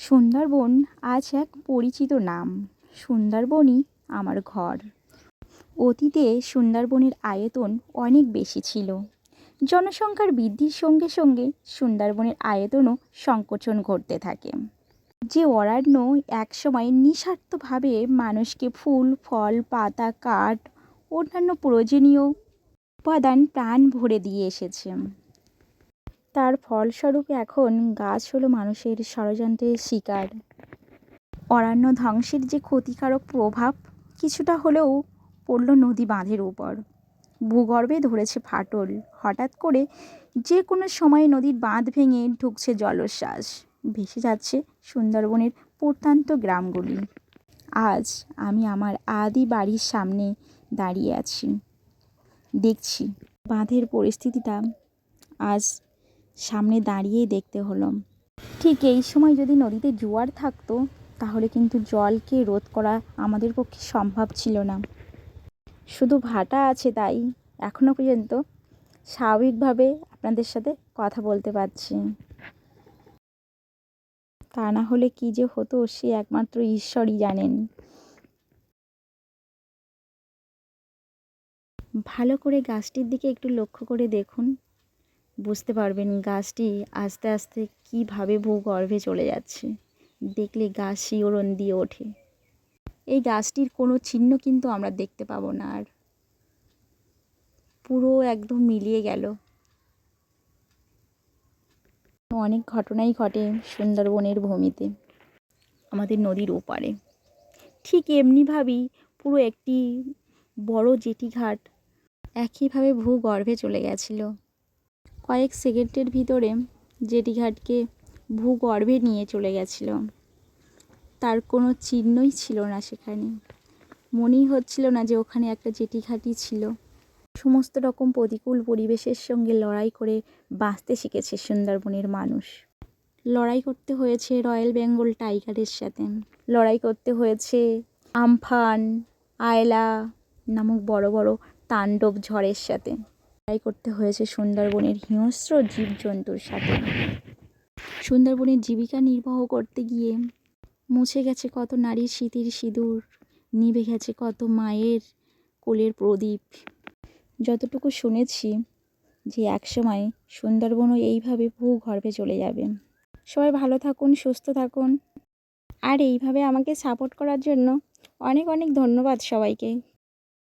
সুন্দরবন আজ এক পরিচিত নাম। সুন্দরবনই আমার ঘর। অতীতে সুন্দরবনের আয়তন অনেক বেশি ছিল। জনসংখ্যার বৃদ্ধির সঙ্গে সঙ্গে সুন্দরবনের আয়তনও সংকোচন ঘটতে থাকে। যে অরণ্য একসময় নিঃস্বার্থভাবে মানুষকে ফুল, ফল, পাতা, কাঠ, অন্যান্য প্রয়োজনীয় উপাদান প্রাণ ভরে দিয়ে এসেছে। তার ফলস্বরূপ এখন গাছ হলো মানুষের ষড়যন্ত্রের শিকার। অরণ্য ধ্বংসের যে ক্ষতিকারক প্রভাব, কিছুটা হলেও পড়ল নদী বাঁধের উপর। ভূগর্ভে ধরেছে ফাটল। হঠাৎ করে যে কোনো সময় নদীর বাঁধ ভেঙে ঢুকছে জলোচ্ছ্বাস। ভেসে যাচ্ছে সুন্দরবনের প্রত্যন্ত গ্রামগুলি। আজ আমি আমার আদি বাড়ির সামনে দাঁড়িয়ে আছি। দেখছি বাঁধের পরিস্থিতিটা আজ সামনে দাঁড়িয়েই দেখতে হলো ঠিক এই সময় যদি নদীতে জোয়ার থাকতো, তাহলে কিন্তু জলকে রোধ করা আমাদের পক্ষে সম্ভব ছিল না। শুধু ভাটা আছে তাই এখনও পর্যন্ত স্বাভাবিকভাবে আপনাদের সাথে কথা বলতে পারছি। তা না হলে কী যে হতো সে একমাত্র ঈশ্বরই জানেন। ভালো করে গাছটির দিকে একটু লক্ষ্য করে দেখুন। বুঝতে পারবেন গাছটি আস্তে আস্তে কীভাবে ভূগর্ভে চলে যাচ্ছে। দেখলে গাছ শিওরণ দিয়ে ওঠে। এই গাছটির কোনো চিহ্ন কিন্তু আমরা দেখতে পাবো না আর। পুরো একদম মিলিয়ে গেল। অনেক ঘটনাই ঘটে সুন্দরবনের ভূমিতে। আমাদের নদীর ওপারে। ঠিক এমনিভাবেই পুরো একটি বড় জেটি ঘাট একইভাবে ভূগর্ভে চলে গেছিল। কয়েক সেকেন্ডের ভিতরে জেটিঘাটকে ভূগর্ভে নিয়ে চলে গেছিল। তার কোনো চিহ্নই ছিল না সেখানে। মনেই হচ্ছিল না যে ওখানে একটা জেটিঘাটই ছিল। সমস্ত রকম প্রতিকূল পরিবেশের সঙ্গে লড়াই করে বাঁচতে শিখেছে সুন্দরবনের মানুষ। লড়াই করতে হয়েছে রয়্যাল বেঙ্গল টাইগারের সাথে। লড়াই করতে হয়েছে আমফান, আয়লা নামক বড় বড় তাণ্ডব ঝড়ের সাথে। লড়াই করতে হয়েছে সুন্দরবনের হিংস্র জীবজন্তুর সাথে। সুন্দরবনের জীবিকা নির্বাহ করতে গিয়ে মুছে গেছে কত নারীর স্মৃতির সিঁদুর, নিভে গেছে কত মায়ের কোলের প্রদীপ। যতটুকু শুনেছি যে একসময় সুন্দরবনও এইভাবে ভূগর্ভে চলে যাবে। সবাই ভালো থাকুন, সুস্থ থাকুন। আর এইভাবে আমাকে সাপোর্ট করার জন্য অনেক অনেক ধন্যবাদ সবাইকে।